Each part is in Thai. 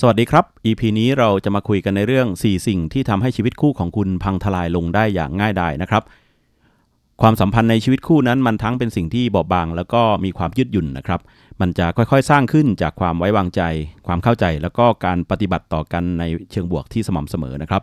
สวัสดีครับ EP นี้เราจะมาคุยกันในเรื่อง 4 สิ่งที่ทำให้ชีวิตคู่ของคุณพังทลายลงได้อย่างง่ายดายนะครับ ความสัมพันธ์ในชีวิตคู่นั้นมันทั้งเป็นสิ่งที่บอบบาง แล้วก็มีความยืดหยุ่นนะครับ มันจะค่อยๆ สร้างขึ้นจากความไว้วางใจ ความเข้าใจ แล้วก็การปฏิบัติต่อกันในเชิงบวกที่สม่ำเสมอนะครับ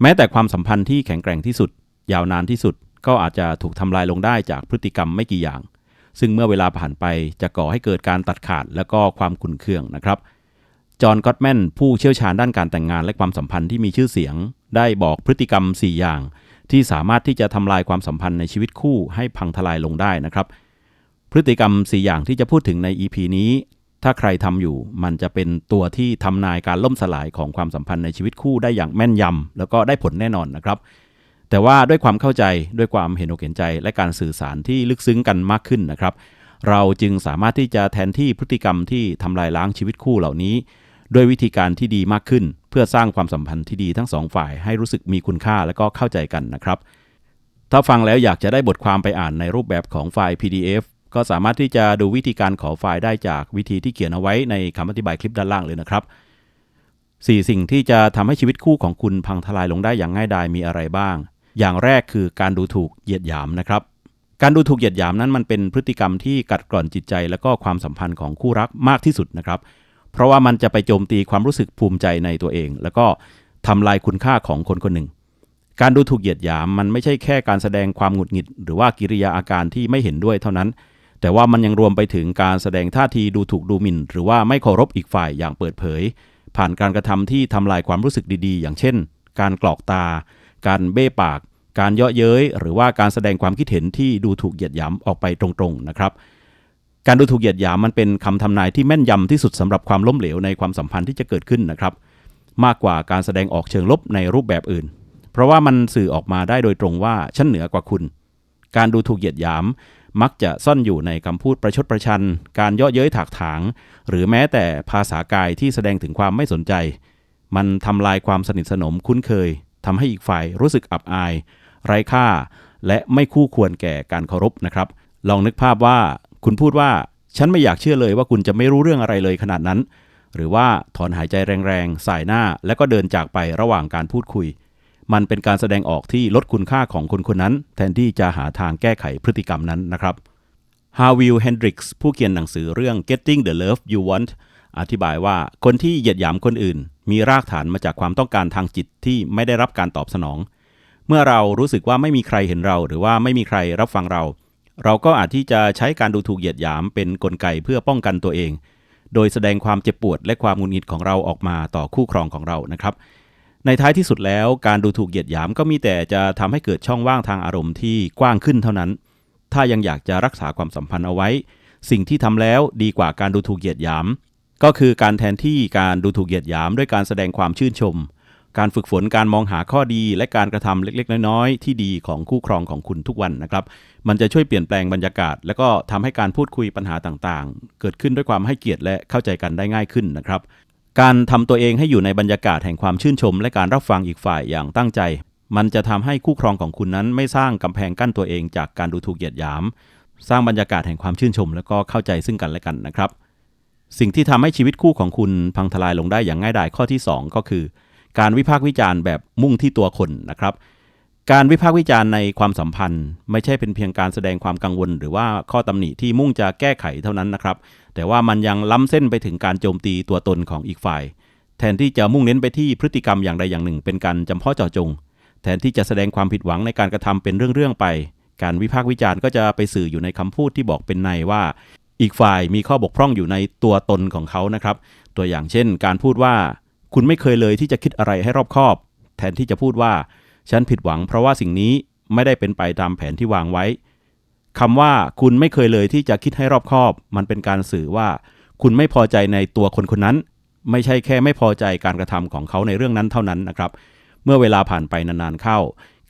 แม้แต่ความสัมพันธ์ที่แข็งแกร่งที่สุด ยาวนานที่สุด ก็อาจจะถูกทำลายลงได้จากพฤติกรรมไม่กี่อย่าง ซึ่งเมื่อเวลาผ่านไปจะก่อให้เกิดการตัดขาด แล้วก็ความขุ่นเคืองนะครับ จอห์นก็อตแมนผู้เชี่ยวชาญด้านการแต่งงานและความสัมพันธ์ที่มีชื่อเสียง ได้บอกพฤติกรรม 4 อย่าง ที่สามารถที่จะทำลายความสัมพันธ์ในชีวิตคู่ให้พังทลายลงได้นะครับ พฤติกรรม 4 อย่างที่จะพูดถึงใน EP นี้ ถ้าใครทำอยู่ มันจะเป็นตัวที่ทำนายการล่มสลายของความสัมพันธ์ในชีวิตคู่ได้อย่างแม่นยำแล้วก็ได้ผลแน่นอนนะครับแต่ว่าด้วยความเข้าใจด้วยความเห็นอกเห็นใจ และการสื่อสารที่ลึกซึ้งกันมากขึ้นนะครับ เราจึงสามารถที่จะแทนที่พฤติกรรมที่ทำลายล้างชีวิตคู่เหล่านี้ ด้วยวิธีการที่ดีมากขึ้น เพื่อสร้างความสัมพันธ์ที่ดีทั้งสองฝ่ายให้รู้สึกมีคุณค่าและก็เข้าใจกันนะครับ ถ้าฟังแล้วอยากจะได้บทความไปอ่านในรูปแบบของไฟล์ PDF ก็สามารถที่จะดูวิธีการขอไฟล์ได้จากวิธีที่เขียนเอาไว้ในคำอธิบายคลิปด้านล่างเลยนะครับ 4 สิ่งที่จะทำให้ชีวิตคู่ของคุณพังทลายลงได้อย่างง่ายดายมีอะไรบ้าง อย่างแรกคือการดูถูกเหยียดหยามนะครับ การดูถูกเหยียดหยามนั้นมันเป็นพฤติกรรมที่กัดกร่อนจิตใจ และก็ความสัมพันธ์ของคู่รักมากที่สุดนะครับ เพราะว่ามันจะไปโจมตีความรู้สึกภูมิใจในตัวเอง แล้วก็ทำลายคุณค่าของคนคนหนึ่ง การดูถูกเหยียดหยามมันไม่ใช่แค่การแสดงความหงุดหงิด หรือว่ากิริยาอาการที่ไม่เห็นด้วยเท่านั้น แต่ว่ามันยังรวมไปถึงการแสดงท่าทีดูถูกดูหมิ่น หรือว่าไม่เคารพอีกฝ่ายอย่างเปิดเผย ผ่านการกระทำที่ทำลายความรู้สึกดีๆ อย่างเช่น การกรอกตา การเบ้ปาก การเยาะเย้ยหรือว่าการแสดงความคิดเห็นที่ดูถูกเหยียดหยามออกไปตรงๆนะครับ การดูถูกเหยียดหยามมันเป็นคำทำนายที่แม่นยำที่สุดสำหรับความล้มเหลวในความสัมพันธ์ที่จะเกิดขึ้นนะครับ มากกว่าการแสดงออกเชิงลบในรูปแบบอื่น เพราะว่ามันสื่อออกมาได้โดยตรงว่าฉันเหนือกว่าคุณ การดูถูกเหยียดหยามมักจะซ่อนอยู่ในคำพูดประชดประชัน การเยาะเย้ยถากถาง หรือแม้แต่ภาษากายที่แสดงถึงความไม่สนใจ มันทำลายความสนิทสนมคุ้นเคยทำให้อีกฝ่ายรู้สึกอับอาย ไร้ค่า และไม่คู่ควรแก่การเคารพนะครับ ลองนึกภาพว่า คุณพูดว่าฉันไม่อยากเชื่อเลยว่าคุณจะไม่รู้เรื่องอะไรเลยขนาดนั้น หรือว่าถอนหายใจแรงๆ สายหน้าแล้วก็เดินจากไประหว่างการพูดคุย มันเป็นการแสดงออกที่ลดคุณค่าของคนคนนั้น แทนที่จะหาทางแก้ไขพฤติกรรมนั้นนะครับฮาวิลเฮนดริกส์ผู้เขียนหนังสือเรื่อง Getting the Love You Want อธิบายว่าคนที่เหยียดหยามคนอื่น มีรากฐานมาจากความต้องการทางจิตที่ไม่ได้รับการตอบสนอง เมื่อเรารู้สึกว่าไม่มีใครเห็นเรา หรือว่าไม่มีใครรับฟังเรา เราก็อาจที่จะใช้การดูถูกเหยียดหยามเป็นนกลไกเพื่อป้องกันตัวเอง โดยแสดงความเจ็บปวดและความหงุดหงิดของเราออกมาต่อคู่ครองของเรานะครับ ในท้ายที่สุดแล้วการดูถูกเหยียดหยามก็มีแต่จะทำให้เกิดช่องว่างทางอารมณ์ที่กว้างขึ้นเท่านั้น ถ้ายังอยากจะรักษาความสัมพันธ์เอาไว้ สิ่งที่ทำแล้วดีกว่าการดูถูกเหยียดหยาม ก็คือการแทนที่การดูถูกเหยียดหยามด้วยการแสดงความชื่นชม การฝึกฝนการมองหาข้อดีและการกระทำเล็ก ๆ น้อยๆที่ดีของคู่ครองของคุณทุกวันนะครับ มันจะช่วยเปลี่ยนแปลงบรรยากาศ และก็ทำให้การพูดคุยปัญหาต่างๆ เกิดขึ้นด้วยความให้เกียรติและเข้าใจกันได้ง่ายขึ้นนะครับ การทำตัวเองให้อยู่ในบรรยากาศแห่งความชื่นชม และการรับฟังอีกฝ่ายอย่างตั้งใจ มันจะทำให้คู่ครองของคุณนั้นไม่สร้างกำแพงกั้นตัวเอง จากการดูถูกเหยียดหยาม สร้างบรรยากาศแห่งความชื่นชม และก็เข้าใจซึ่งกันและกันนะครับ สิ่งที่ทำให้ชีวิตคู่ของคุณพังทลายลงได้อย่างง่ายดายข้อที่ 2 ก็คือ การวิพากษ์วิจารณ์แบบมุ่งที่ตัวคนนะครับ การวิพากษ์วิจารณ์ในความสัมพันธ์ ไม่ใช่เป็นเพียงการแสดงความกังวล หรือว่าข้อตำหนิที่มุ่งจะแก้ไขเท่านั้นนะครับ แต่ว่ามันยังล้ำเส้นไปถึงการโจมตีตัวตนของอีกฝ่าย แทนที่จะมุ่งเน้นไปที่พฤติกรรมอย่างใดอย่างหนึ่ง เป็นการจำเพาะเจาะจง แทนที่จะแสดงความผิดหวังในการกระทำเป็นเรื่องๆไป การวิพากษ์วิจารณ์ก็จะไปสื่ออยู่ในคำพูดที่บอกเป็นในว่าอีกฝ่ายมีข้อบกพร่องอยู่ในตัวตนของเขานะครับ ตัวอย่างเช่น การพูดว่า คุณไม่เคยเลยที่จะคิดอะไรให้รอบคอบ แทนที่จะพูดว่า ฉันผิดหวังเพราะว่าสิ่งนี้ไม่ได้เป็นไปตามแผนที่วางไว้คำว่าคุณไม่เคยเลยที่จะคิดให้รอบคอบ มันเป็นการสื่อว่า คุณไม่พอใจในตัวคนคนนั้น ไม่ใช่แค่ไม่พอใจการกระทำของเขาในเรื่องนั้นเท่านั้นนะครับ เมื่อเวลาผ่านไปนานๆเข้า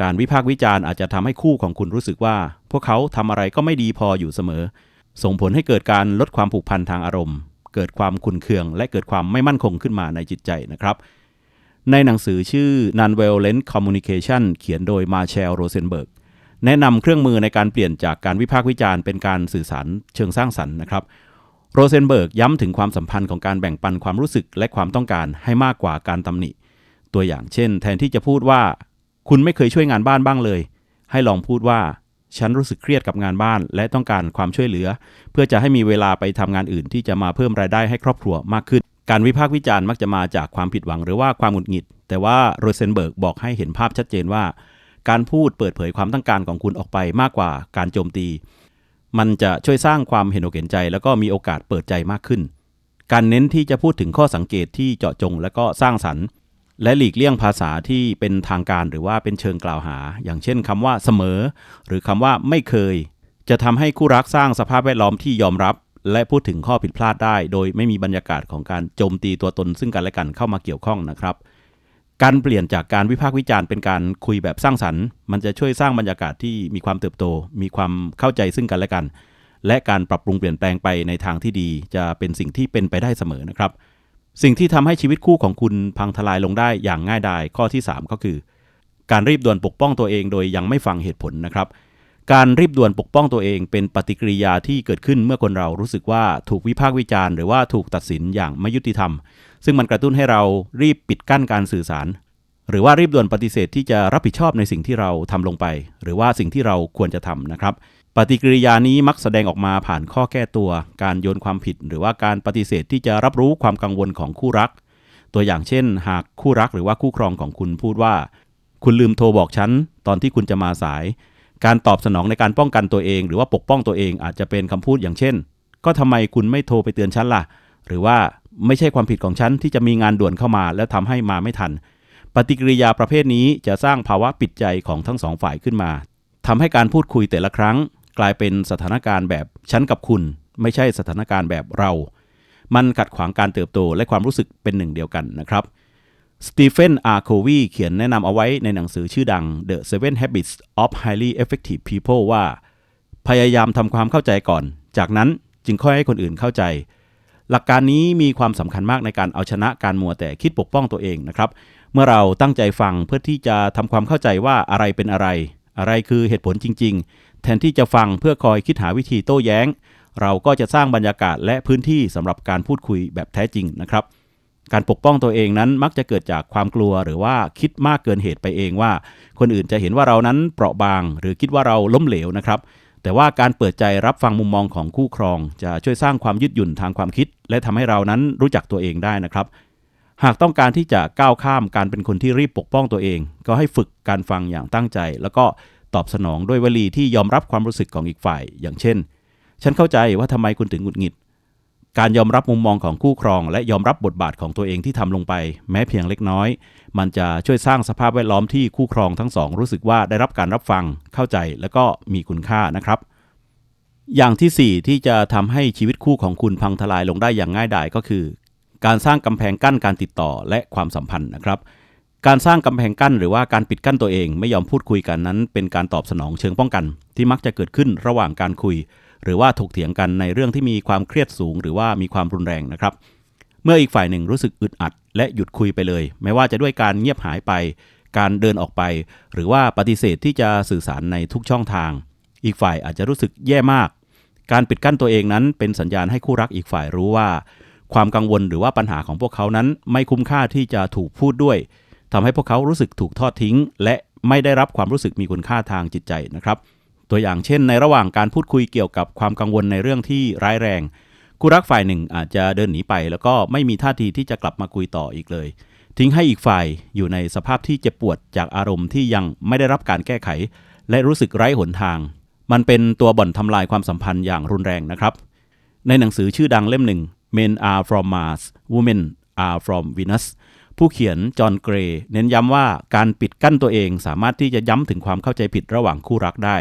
การวิพากษ์วิจารณ์อาจจะทำให้คู่ของคุณรู้สึกว่า พวกเขาทำอะไรก็ไม่ดีพออยู่เสมอ ส่งผลให้เกิดการลดความผูกพันทางอารมณ์ เกิดความขุนเคือง และเกิดความไม่มั่นคงขึ้นมาในจิตใจนะครับ ในหนังสือชื่อ Non-Violent Communication เขียนโดยมาเชลโรเซนเบิร์กแนะนำเครื่องมือในการเปลี่ยนจากการวิพากษ์วิจารณ์เป็นการสื่อสารเชิงสร้างสรรค์นะครับโรเซนเบิร์กย้ำถึงความสัมพันธ์ของการแบ่งปันความรู้สึกและความต้องการให้มากกว่าการตำหนิ ตัวอย่างเช่น แทนที่จะพูดว่า คุณไม่เคยช่วยงานบ้านบ้างเลย ให้ลองพูดว่า ฉันรู้สึกเครียดกับงานบ้าน และต้องการความช่วยเหลือ เพื่อจะให้มีเวลาไปทำงานอื่น ที่จะมาเพิ่มรายได้ให้ครอบครัวมากขึ้น การวิพากษ์วิจารณ์มักจะมาจากความผิดหวังหรือว่าความหงุดหงิด แต่ว่าโรเซนเบิร์กบอกให้เห็นภาพชัดเจนว่า การพูดเปิดเผยความต้องการของคุณออกไปมากกว่าการโจมตี มันจะช่วยสร้างความเห็นอกเห็นใจ แล้วก็มีโอกาสเปิดใจมากขึ้น การเน้นที่จะพูดถึงข้อสังเกตที่เจาะจง และก็สร้างสรรค์ และหลีกเลี่ยงภาษาที่เป็นทางการหรือว่าเป็นเชิงกล่าวหา อย่างเช่นคำว่าเสมอ หรือคำว่าไม่เคย จะทำให้คู่รักสร้างสภาพแวดล้อมที่ยอมรับ และพูดถึงข้อผิดพลาดได้ โดยไม่มีบรรยากาศของการโจมตีตัวตนซึ่งกันและกันเข้ามาเกี่ยวข้องนะครับ การเปลี่ยนจากการวิพากษ์วิจารณ์เป็นการคุยแบบสร้างสรรค์ มันจะช่วยสร้างบรรยากาศที่มีความเติบโต มีความเข้าใจซึ่งกันและกัน และการปรับปรุงเปลี่ยนแปลงไปในทางที่ดี จะเป็นสิ่งที่เป็นไปได้เสมอนะครับ สิ่งที่ทำให้ชีวิตคู่ของคุณพังทลายลงได้อย่างง่ายดายข้อที่ 3 ก็คือ การรีบด่วนปกป้องตัวเองโดยยังไม่ฟังเหตุผลนะครับ การรีบด่วนปกป้องตัวเองเป็นปฏิกิริยาที่เกิดขึ้นเมื่อคนเรารู้สึกว่าถูกวิพากษ์วิจารณ์หรือว่าถูกตัดสินอย่างไม่ยุติธรรม ซึ่งมันกระตุ้นให้เรารีบปิดกั้นการสื่อสาร หรือว่ารีบด่วนปฏิเสธที่จะรับผิดชอบในสิ่งที่เราทำลงไป หรือว่าสิ่งที่เราควรจะทำนะครับ ปฏิกิริยานี้มักแสดงออกมาผ่านข้อแก้ตัว การโยนความผิด หรือว่าการปฏิเสธที่จะรับรู้ความกังวลของคู่รัก ตัวอย่างเช่น หากคู่รักหรือว่าคู่ครองของคุณพูดว่า คุณลืมโทรบอกฉันตอนที่คุณจะมาสาย การตอบสนองในการป้องกันตัวเอง หรือว่าปกป้องตัวเองอาจจะเป็นคำพูดอย่างเช่น ก็ทำไมคุณไม่โทรไปเตือนฉันล่ะ หรือว่าไม่ใช่ความผิดของฉันที่จะมีงานด่วนเข้ามา แล้วทำให้มาไม่ทัน ปฏิกิริยาประเภทนี้จะสร้างภาวะปิดใจของทั้งสองฝ่ายขึ้นมาทำให้การพูดคุยแต่ละครั้ง กลายเป็นสถานการณ์แบบฉันกับคุณ ไม่ใช่สถานการณ์แบบเรา มันขัดขวางการเติบโตและความรู้สึกเป็นหนึ่งเดียวกันนะครับสตีเฟนอาร์โควีเขียนแนะนำเอาไว้ในหนังสือชื่อดัง The Seven Habits of Highly Effective People ว่า พยายามทำความเข้าใจก่อน จากนั้นจึงค่อยให้คนอื่นเข้าใจ หลักการนี้มีความสำคัญมากในการเอาชนะการมัวแต่คิดปกป้องตัวเองนะครับ เมื่อเราตั้งใจฟังเพื่อที่จะทำความเข้าใจว่าอะไรเป็นอะไร อะไรคือเหตุผลจริง ๆ แทนที่จะฟังเพื่อคอยคิดหาวิธีโต้แย้ง เราก็จะสร้างบรรยากาศและพื้นที่สำหรับการพูดคุยแบบแท้จริงนะครับ การปกป้องตัวเองนั้นมักจะเกิดจากความกลัวหรือว่าคิดมากเกินเหตุไปเองว่า คนอื่นจะเห็นว่าเรานั้นเปราะบาง หรือคิดว่าเราล้มเหลวนะครับแต่ว่าการเปิดใจรับฟังมุมมองของคู่ครอง จะช่วยสร้างความยืดหยุ่นทางความคิด และทำให้เรานั้นรู้จักตัวเองได้นะครับ หากต้องการที่จะก้าวข้ามการเป็นคนที่รีบปกป้องตัวเอง ก็ให้ฝึกการฟังอย่างตั้งใจ แล้วก็ตอบสนองด้วยวลีที่ยอมรับความรู้สึกของอีกฝ่าย อย่างเช่น ฉันเข้าใจว่าทำไมคุณถึงหงุดหงิด การยอมรับมุมมองของคู่ครอง และยอมรับบทบาทของตัวเองที่ทำลงไป แม้เพียงเล็กน้อย มันจะช่วยสร้างสภาพแวดล้อมที่คู่ครองทั้งสองรู้สึกว่าได้รับการรับฟัง เข้าใจและก็มีคุณค่านะครับ อย่างที่ 4 ที่จะทำให้ชีวิตคู่ของคุณพังทลายลงได้อย่างง่ายดายก็คือ การสร้างกำแพงกั้นการติดต่อและความสัมพันธ์นะครับการสร้างกำแพงกั้นหรือว่าการปิดกั้นตัวเองไม่ยอมพูดคุยกันนั้น เป็นการตอบสนองเชิงป้องกัน ที่มักจะเกิดขึ้นระหว่างการคุย หรือว่าถกเถียงกันในเรื่องที่มีความเครียดสูง หรือว่ามีความรุนแรงนะครับ เมื่ออีกฝ่ายหนึ่งรู้สึกอึดอัด และหยุดคุยไปเลย ไม่ว่าจะด้วยการเงียบหายไป การเดินออกไป หรือว่าปฏิเสธที่จะสื่อสารในทุกช่องทาง อีกฝ่ายอาจจะรู้สึกแย่มาก การปิดกั้นตัวเองนั้นเป็นสัญญาณให้คู่รักอีกฝ่ายรู้ว่า ความกังวลหรือว่าปัญหาของพวกเขานั้น ไม่คุ้มค่าที่จะถูกพูดด้วยทำให้พวกเขารู้สึกถูกทอดทิ้ง และไม่ได้รับความรู้สึกมีคุณค่าทางจิตใจนะครับ ตัวอย่างเช่น ในระหว่างการพูดคุยเกี่ยวกับความกังวลในเรื่องที่ร้ายแรงคู่รักฝ่ายหนึ่งอาจจะเดินหนีไป แล้วก็ไม่มีท่าทีที่จะกลับมาคุยต่ออีกเลย ทิ้งให้อีกฝ่ายอยู่ในสภาพที่เจ็บปวดจากอารมณ์ที่ยังไม่ได้รับการแก้ไข และรู้สึกไร้หนทาง มันเป็นตัวบ่อนทำลายความสัมพันธ์อย่างรุนแรงนะครับ ในหนังสือชื่อดังเล่มหนึ่ง Men are from Mars Women are from Venus ผู้เขียนจอห์นเกรย์เน้นย้ำว่าการปิดกั้นตัวเองสามารถที่จะย้ำถึงความเข้าใจผิดระหว่างคู่รักได้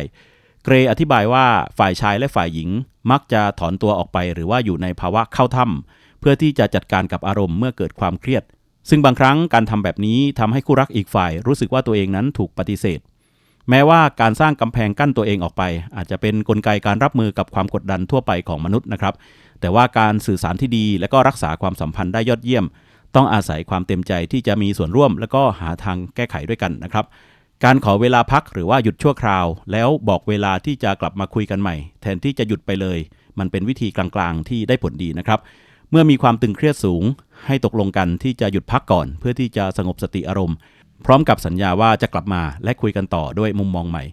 เกรย์อธิบายว่าฝ่ายชายและฝ่ายหญิงมักจะถอนตัวออกไปหรือว่าอยู่ในภาวะเข้าถ้ำเพื่อที่จะจัดการกับอารมณ์เมื่อเกิดความเครียด ซึ่งบางครั้งการทำแบบนี้ทำให้คู่รักอีกฝ่าย รู้สึกว่าตัวเองนั้นถูกปฏิเสธ แม้ว่าการสร้างกำแพงกั้นตัวเองออกไป อาจจะเป็นนกลไกการรับมือกับความกดดันทั่วไปของมนุษย์นะครับ แต่ว่าการสื่อสารที่ดีและก็รักษาความสัมพันธ์ได้ยอดเยี่ยม ต้องอาศัยความเต็มใจที่จะมีส่วนร่วม และก็หาทางแก้ไขด้วยกันนะครับ การขอเวลาพักหรือว่าหยุดชั่วคราว แล้วบอกเวลาที่จะกลับมาคุยกันใหม่ แทนที่จะหยุดไปเลย มันเป็นวิธีกลางๆ ที่ได้ผลดีนะครับ เมื่อมีความตึงเครียดสูง ให้ตกลงกันที่จะหยุดพักก่อน เพื่อที่จะสงบสติอารมณ์ พร้อมกับสัญญาว่าจะกลับมาและคุยกันต่อด้วยมุมมองใหม่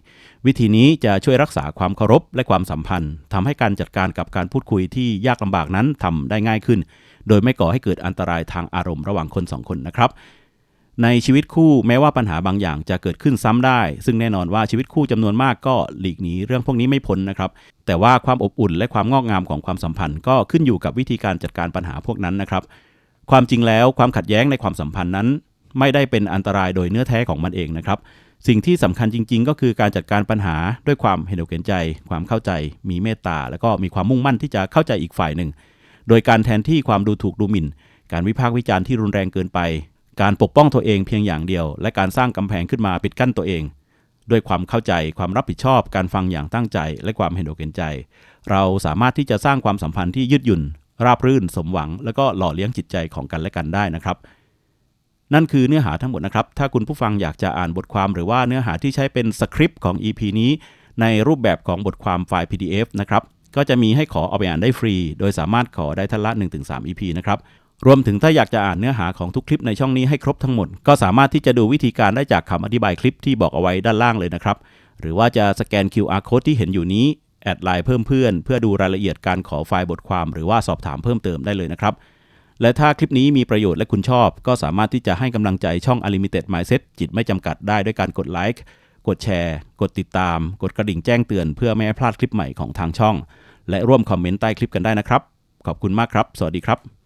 วิธีนี้จะช่วยรักษาความเคารพและความสัมพันธ์ทำให้การจัดการกับการพูดคุยที่ยากลำบากนั้นทำได้ง่ายขึ้น โดยไม่ก่อให้เกิดอันตรายทางอารมณ์ระหว่างคนสองคนนะครับในชีวิตคู่แม้ว่าปัญหาบางอย่างจะเกิดขึ้นซ้ำได้ ซึ่งแน่นอนว่าชีวิตคู่จำนวนมากก็หลีกหนีเรื่องพวกนี้ไม่พ้นนะครับ แต่ว่าความอบอุ่นและความงอกงามของความสัมพันธ์ ก็ขึ้นอยู่กับวิธีการจัดการปัญหาพวกนั้นนะครับ ความจริงแล้วความขัดแย้งในความสัมพันธ์นั้น ไม่ได้เป็นอันตรายโดยเนื้อแท้ของมันเองนะครับ สิ่งที่สำคัญจริง ๆ ก็คือการจัดการปัญหาด้วยความเห็นอกเห็นใจ ความเข้าใจ มีเมตตา แล้วก็มีความมุ่งมั่นที่จะเข้าใจอีกฝ่ายหนึ่ง โดยการแทนที่ความดูถูกดูหมิ่น การวิพากษ์วิจารณ์ที่รุนแรงเกินไป การปกป้องตัวเองเพียงอย่างเดียว และการสร้างกำแพงขึ้นมาปิดกั้นตัวเอง ด้วยความเข้าใจ ความรับผิดชอบ การฟังอย่างตั้งใจ และความเห็นอกเห็นใจ เราสามารถที่จะสร้างความสัมพันธ์ที่ยืดหยุ่น ราบรื่น สมหวัง และก็หล่อเลี้ยงจิตใจของกันและกันได้นะครับ นั่นคือเนื้อหาทั้งหมดนะครับ ถ้าคุณผู้ฟังอยากจะอ่านบทความหรือว่าเนื้อหาที่ใช้เป็นสคริปต์ของ EP นี้ ในรูปแบบของบทความไฟล์ PDF นะครับ ก็จะมีให้ขอเอาไปอ่านได้ฟรี โดยสามารถขอได้ทันละ 1-3 EP นะครับ รวมถึงถ้าอยากจะอ่านเนื้อหาของทุกคลิปในช่องนี้ให้ครบทั้งหมด ก็สามารถที่จะดูวิธีการได้จากคำอธิบายคลิปที่บอกเอาไว้ด้านล่างเลยนะครับ หรือว่าจะสแกน QR code ที่เห็นอยู่นี้แอดไลน์เพิ่มเพื่อนเพื่อดูรายละเอียดการขอไฟล์บทความ หรือว่าสอบถามเพิ่มเติมได้เลยนะครับ และถ้าคลิปนี้มีประโยชน์และคุณชอบ ก็สามารถที่จะให้กำลังใจช่อง Unlimited Mindset จิตไม่จำกัดได้ด้วยการกดไลค์กดแชร์ กดติดตาม กดกระดิ่งแจ้งเตือนเพื่อไม่ให้พลาดคลิปใหม่ของทางช่อง และร่วมคอมเมนต์ใต้คลิปกันได้นะครับ ขอบคุณมากครับ สวัสดีครับ